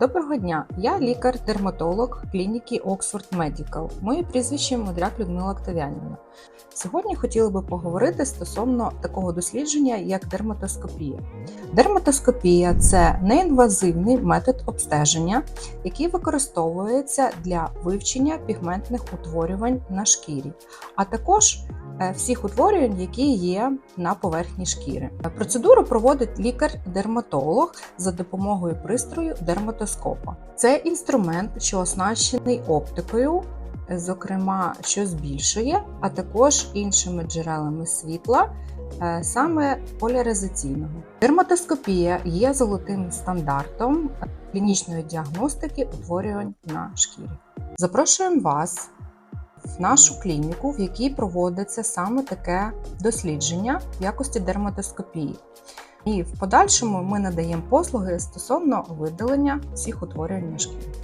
Доброго дня! Я лікар-дерматолог клініки Oxford Medical. Моє прізвище Мудряк Людмила Октавянівна. Сьогодні хотіла би поговорити стосовно такого дослідження, як дерматоскопія. Дерматоскопія це неінвазивний метод обстеження, який використовується для вивчення пігментних утворювань на шкірі, а також всіх утворювань, які є на поверхні шкіри. Процедуру проводить лікар-дерматолог за допомогою пристрою дерматоскопа. Це інструмент, що оснащений оптикою, зокрема, що збільшує, а також іншими джерелами світла. е, Саме поляризаційного дерматоскопія є золотим стандартом клінічної діагностики утворювань на шкірі. Запрошуємо вас нашу клініку, в якій проводиться саме таке дослідження в якості дерматоскопії. І в подальшому ми надаємо послуги стосовно видалення всіх утворювань на шкірі.